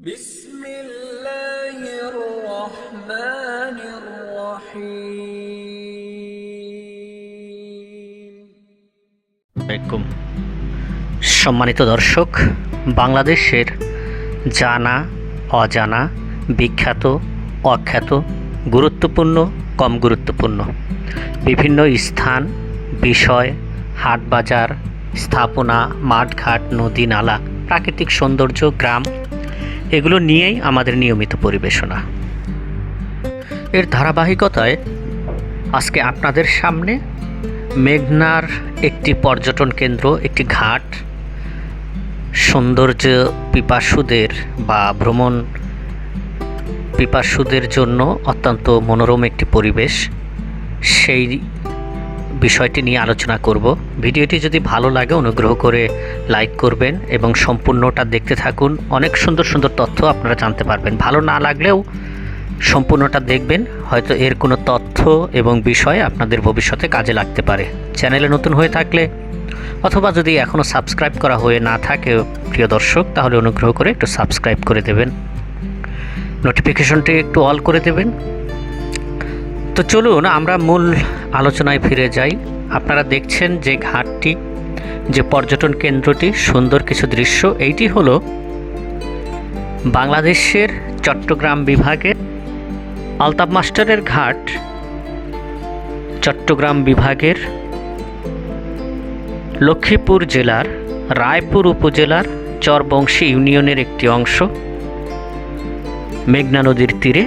بسم الله الرحمن الرحيم আলাইকুম সম্মানিত দর্শক বাংলাদেশের জানা অজানা বিখ্যাত অখ্যাত গুরুত্বপূর্ণ কম গুরুত্বপূর্ণ বিভিন্ন স্থান বিষয় হাট বাজার স্থাপনা মাঠঘাট নদী নালা প্রাকৃতিক সৌন্দর্য গ্রাম এগুলো নিয়েই আমাদের নিয়মিত পরিবেশনা। এর ধারাবাহিকতায় আজকে আপনাদের সামনে মেঘনার একটি পর্যটন কেন্দ্র, একটি ঘাট, সৌন্দর্য পিপাসুদের বা ভ্রমণ পিপাসুদের জন্য অত্যন্ত মনোরম একটি পরিবেশ। সেই বিষয়টি নিয়ে আলোচনা করব। ভিডিওটি যদি ভালো লাগে, অনুগ্রহ করে লাইক করবেন এবং সম্পূর্ণটা দেখতে থাকুন। অনেক সুন্দর সুন্দর তথ্য আপনারা জানতে পারবেন। ভালো না লাগলেও সম্পূর্ণটা দেখবেন। হয়তো এর কোনো তথ্য এবং বিষয় আপনাদের ভবিষ্যতে কাজে লাগতে পারে। চ্যানেলে নতুন হয়ে থাকলে অথবা যদি এখনও সাবস্ক্রাইব করা হয়ে না থাকে, প্রিয় দর্শক, তাহলে অনুগ্রহ করে একটু সাবস্ক্রাইব করে দেবেন। নোটিফিকেশনটি একটু অল করে দেবেন। তো চলুন, আমরা মূল আলোচনায় ফিরে যাই। আপনারা দেখছেন যে ঘাটটি যে পর্যটন কেন্দ্রটি সুন্দর কিছু দৃশ্য, এইটি হলো বাংলাদেশের চট্টগ্রাম বিভাগের আলতাপ মাস্টারের ঘাট, চট্টগ্রাম বিভাগের লক্ষ্মীপুর জেলার, রায়পুর উপজেলার চরবংশী ইউনিয়নের একটি অংশ। মেঘনা নদীর তীরে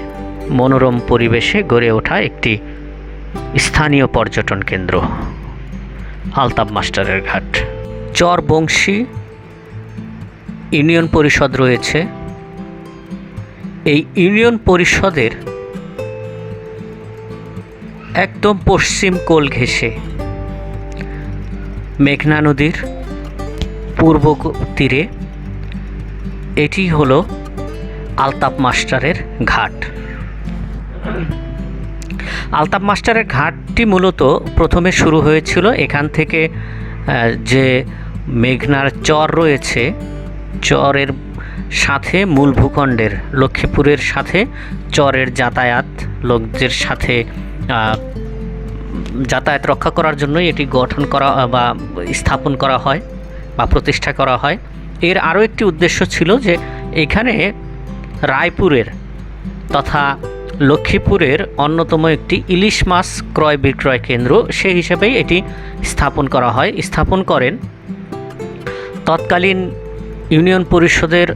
মনোরম পরিবেশে গড়ে ওঠা একটি স্থানীয় পর্যটন কেন্দ্র, আলতাব মাস্টারের ঘাট। চরবংশী ইউনিয়ন পরিষদ রয়েছে। এই ইউনিয়ন পরিষদের একদম পশ্চিম কোল ঘেঁষে মেঘনা নদীর পূর্ব তীরে এটি হলো আলতাপ মাস্টারের ঘাট। আলতাপ মাস্টারের ঘাটটি মূলত প্রথমে শুরু হয়েছিল এখান থেকে যে মেঘনার চর রয়েছে, চরের সাথে মূল ভূখণ্ডের, লক্ষ্মীপুরের সাথে চরের যাতায়াত, লোকদের সাথে যাতায়াত রক্ষা করার জন্যই এটি গঠন করা, বা স্থাপন করা হয়, বা প্রতিষ্ঠা করা হয়। এর আরও একটি উদ্দেশ্য ছিল যে এখানে রায়পুরের তথা লক্ষ্মীপুরের অন্যতম একটি ইলিশ মাছ ক্রয় বিক্রয় কেন্দ্র সেই হিসেবেই এটি স্থাপন করা হয়, স্থাপন করেন তৎকালীন ইউনিয়ন পরিষদের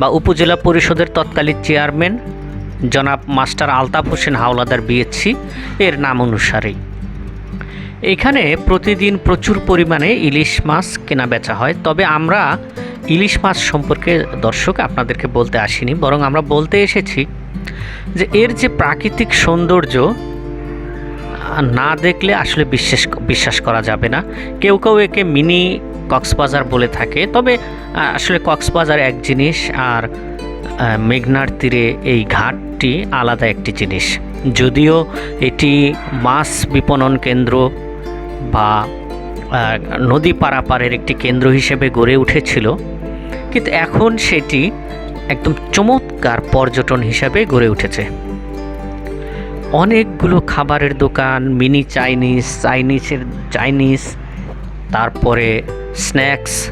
বা উপজেলা পরিষদের তৎকালীন চেয়ারম্যান জনাব মাস্টার আলতাফ হোসেন হাওলাদার বিএসসি এর নাম অনুসারেই। এখানে প্রতিদিন প্রচুর পরিমাণে ইলিশ মাছ কেনা বেচা হয়। তবে আমরা ইলিশ মাছ সম্পর্কে দর্শক আপনাদেরকে বলতে আসিনি, বরং আমরা বলতে এসেছি যে এর যে প্রাকৃতিক সৌন্দর্য, না দেখলে আসলে বিশ্বাস বিশ্বাস করা যাবে না। কেউ কেউ একে মিনি কক্সবাজার বলে থাকে, তবে আসলে কক্সবাজার এক জিনিস আর মেঘনার তীরে এই ঘাটটি আলাদা একটি জিনিস। যদিও এটি মাছ বিপণন কেন্দ্র বা নদী পারাপারের একটি কেন্দ্র হিসেবে গড়ে উঠেছিল কিন্তু এখন সেটি একদম চমৎকার পর্যটন হিসাবে গড়ে উঠেছে। অনেকগুলো খাবারের দোকান, মিনি চাইনিজ, চাইনিজের চাইনিজ, তারপরে স্ন্যাক্স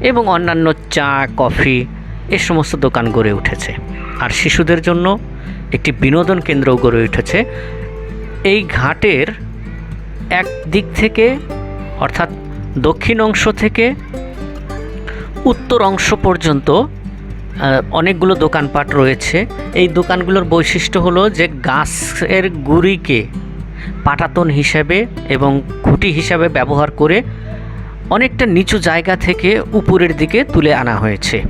এবং অন্যান্য চা, কফি এ সমস্ত দোকান গড়ে উঠেছে। আর শিশুদের জন্য একটি বিনোদন কেন্দ্রও গড়ে উঠেছে। এই ঘাটের এক দিক থেকে, অর্থাৎ দক্ষিণ অংশ থেকে উত্তর অংশ পর্যন্ত অনেকগুলো দোকানপাট রয়েছে। এই দোকানগুলোর বৈশিষ্ট্য হলো যে গাছের গুড়িকে পাটাতন হিসাবে এবং খুঁটি হিসাবে ব্যবহার করে অনেকটা নিচু জায়গা থেকে উপরের দিকে তুলে আনা হয়েছে।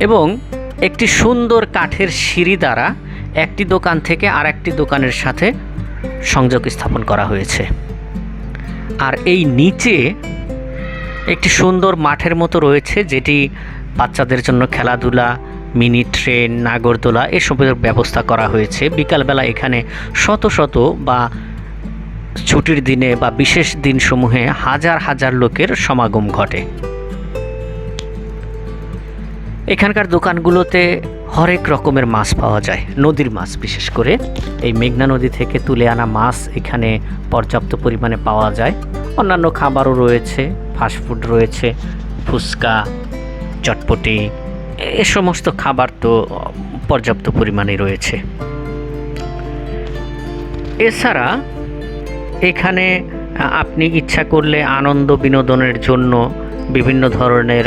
এবং একটি সুন্দর কাঠের সিঁড়ি দ্বারা একটি দোকান থেকে আর একটি দোকানের সাথে সংযোগ স্থাপন করা হয়েছে। আর এই নিচে একটি সুন্দর মাঠের মতো রয়েছে, যেটি বাচ্চাদের জন্য খেলাধুলা, মিনি ট্রেন, নাগরদোলা এসবের ব্যবস্থা করা হয়েছে। বিকালবেলা এখানে শত শত বা ছুটির দিনে বা বিশেষ দিনসমূহে হাজার হাজার লোকের সমাগম ঘটে। এখানকার দোকানগুলোতে হরেক রকমের মাছ পাওয়া যায়, নদীর মাছ বিশেষ করে। এই মেঘনা নদী থেকে তুলে আনা মাছ এখানে পর্যাপ্ত পরিমাণে পাওয়া যায়। অন্যান্য খাবারও রয়েছে। ফাস্টফুড রয়েছে, ফুচকা, চটপটি, এ সমস্ত খাবার তো পর্যাপ্ত পরিমাণে রয়েছে। এছাড়া এখানে আপনি ইচ্ছা করলে আনন্দ বিনোদনের জন্য বিভিন্ন ধরনের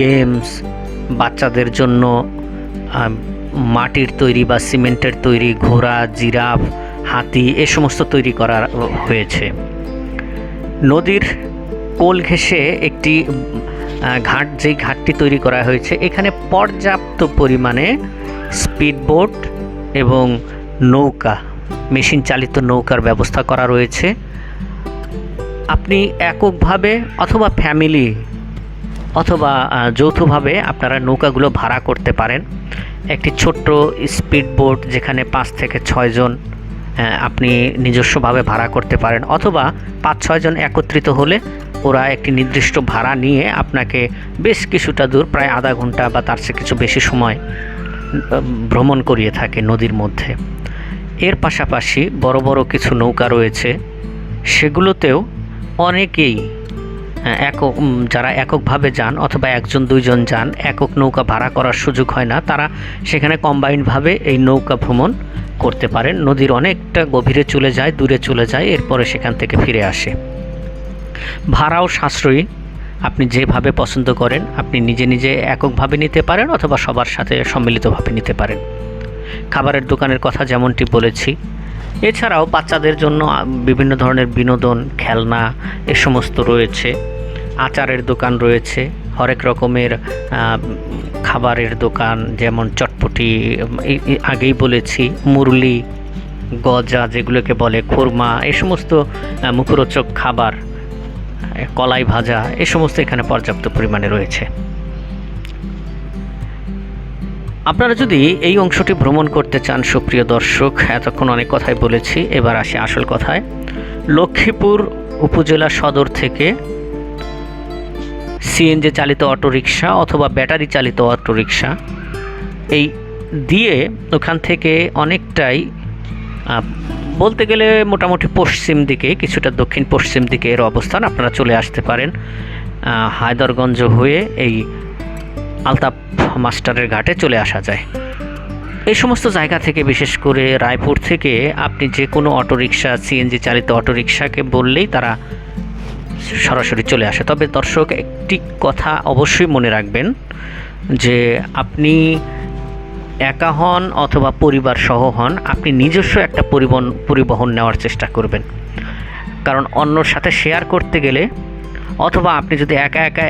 গেমস বাচ্চাদের জন্য মাটির তৈরি বা সিমেন্টের তৈরি ঘোড়া, জিরাফ, হাতি, এ সমস্ত তৈরি করা হয়েছে। নদীর কোল ঘেঁষে একটি ঘাট যেই ঘাটটি তৈরি করা হয়েছে এখানে পর্যাপ্ত পরিমাণে স্পিডবোট এবং নৌকা মেশিন চালিত নৌকার ব্যবস্থা করা রয়েছে। আপনি এককভাবে অথবা ফ্যামিলি অথবা যৌথভাবে আপনারা নৌকাগুলো ভাড়া করতে পারেন। একটি ছোট্ট স্পিড বোট যেখানে পাঁচ থেকে ছয়জন আহ, আপনি নিজস্বভাবে ভাড়া করতে পারেন অথবা পাঁচ ছয়জন একত্রিত হলে ওরা একটি নির্দিষ্ট ভাড়া নিয়ে আপনাকে বেশ কিছুটা দূর প্রায় আধা ঘণ্টা বা তার চেয়ে কিছু বেশি সময় ভ্রমণ করিয়ে থাকে নদীর মধ্যে। এর পাশাপাশি বড় বড় কিছু নৌকা রয়েছে। সেগুলোতেও অনেকেই হ্যাঁ, একক যারা এককভাবে যান অথবা একজন, দুইজন যান, একক নৌকা ভাড়া করার সুযোগ হয় না, তারা সেখানে কম্বাইন্ডভাবে এই নৌকা ভ্রমণ করতে পারেন। নদীর অনেকটা গভীরে চলে যায়, দূরে চলে যায়, এরপরে সেখান থেকে ফিরে আসে। ভাড়াও সাশ্রয়ী আপনি যেভাবে পছন্দ করেন, আপনি নিজে নিজে এককভাবে নিতে পারেন অথবা সবার সাথে সম্মিলিতভাবে নিতে পারেন। খাবারের দোকানের কথা যেমনটি বলেছি, এছাড়াও বাচ্চাদের জন্য বিভিন্ন ধরনের বিনোদন, খেলনা এ সমস্ত রয়েছে। আচারের দোকান রয়েছে, হরেক রকমের খাবারের দোকান, যেমন চটপটি আগেই বলেছি, মুরলি, গজা যেগুলোকে বলে, খুরমা, এ সমস্ত মুখরোচক খাবার, কলাই ভাজা, এ সমস্ত এখানে পর্যাপ্ত পরিমাণে রয়েছে। আপনারা যদি এই অংশটি ভ্রমণ করতে চান, সুপ্রিয় দর্শক, এতক্ষণ অনেক কথাই বলেছি, এবার আসি আসল কথায়। লক্ষ্মীপুর উপজেলা সদর থেকে সিএনজি চালিত অটোরিকশা অথবা ব্যাটারি চালিত অটোরিকশা। এই দিয়ে ওখান থেকে অনেকটাই বলতে গেলে মোটামুটি পশ্চিম দিকে, কিছুটা দক্ষিণ পশ্চিম দিকে এর অবস্থান আপনারা চলে আসতে পারেন হায়দরগঞ্জ হয়ে এই আলতাপ মাস্টারের ঘাটে চলে আসা যায়। এই সমস্ত জায়গা থেকে বিশেষ করে রায়পুর থেকে আপনি যে কোনো অটোরিকশা সিএনজি চালিত অটোরিকশাকে বললেই তারা সরাসরি চলে আসে। তবে দর্শক, একটি কথা অবশ্যই মনে রাখবেন যে আপনি একা হন অথবা পরিবার সহ হন, আপনি নিজস্ব একটা পরিবহন পরিবহন নেওয়ার চেষ্টা করবেন। কারণ অন্যর সাথে শেয়ার করতে গেলে অথবা আপনি যদি একা একা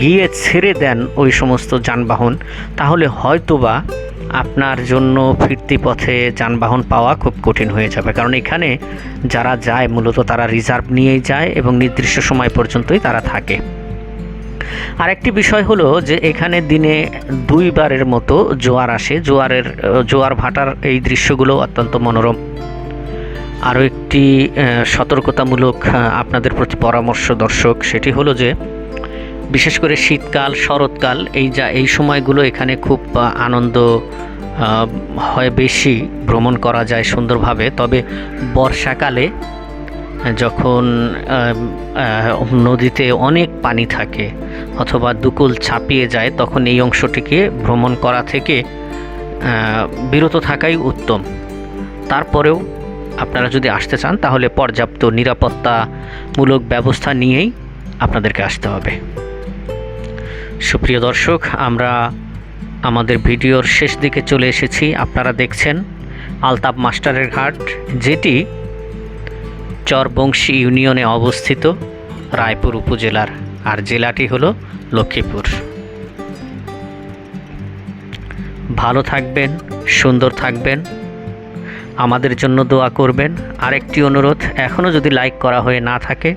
গিয়ে ছেড়ে দেন ওই সমস্ত যানবাহন, তাহলে হয়তোবা আপনার জন্য ফিরতি পথে যানবাহন পাওয়া খুব কঠিন হয়ে যাবে। কারণ এখানে যারা যায়, মূলত তারা রিজার্ভ নিয়েই যায় এবং নির্দিষ্ট সময় পর্যন্তই তারা থাকে। আরেকটি বিষয় হলো যে এখানে দিনে দুইবারের মতো জোয়ার আসে। জোয়ারের, জোয়ার ভাটার এই দৃশ্যগুলো অত্যন্ত মনোরম। আরও একটি সতর্কতামূলক আপনাদের প্রতি পরামর্শ দর্শক, সেটি হলো যে বিশেষ করে শীতকাল, শরৎকাল, এই যা, এই সময়গুলো এখানে খুব আনন্দ হয় বেশি ভ্রমণ করা যায় সুন্দরভাবে। তবে বর্ষাকালে যখন নদীতে অনেক পানি থাকে অথবা দুকুল ছাপিয়ে যায়, তখন এই অংশটিকে ভ্রমণ করা থেকে বিরত থাকাই উত্তম। তারপরেও আপনারা যদি আসতে চান, তাহলে পর্যাপ্ত নিরাপত্তামূলক ব্যবস্থা নিয়েই আপনাদেরকে আসতে হবে। সুপ্রিয় দর্শক, আমরা আমাদের ভিডিওর শেষ দিকে চলে এসেছি। আপনারা দেখছেন আলতাপ মাস্টারের ঘাট, যেটি চরবংশী ইউনিয়নে অবস্থিত রায়পুর উপজেলার, আর জেলাটি হলো লক্ষ্মীপুর। ভালো থাকবেন, সুন্দর থাকবেন, আমাদের জন্য দোয়া করবেন। আরেকটি অনুরোধ এখনও যদি লাইক করা হয়ে না থাকে,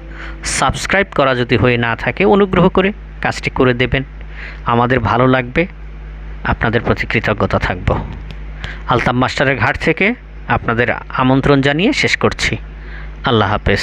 সাবস্ক্রাইব করা যদি হয়ে না থাকে, অনুগ্রহ করে কাজটি করে দেবেন। আমাদের ভালো লাগবে, আপনাদের প্রতি কৃতজ্ঞতা থাকব। আলতাম মাস্টারের ঘাট থেকে আপনাদের আমন্ত্রণ জানিয়ে শেষ করছি। আল্লাহ হাফেজ।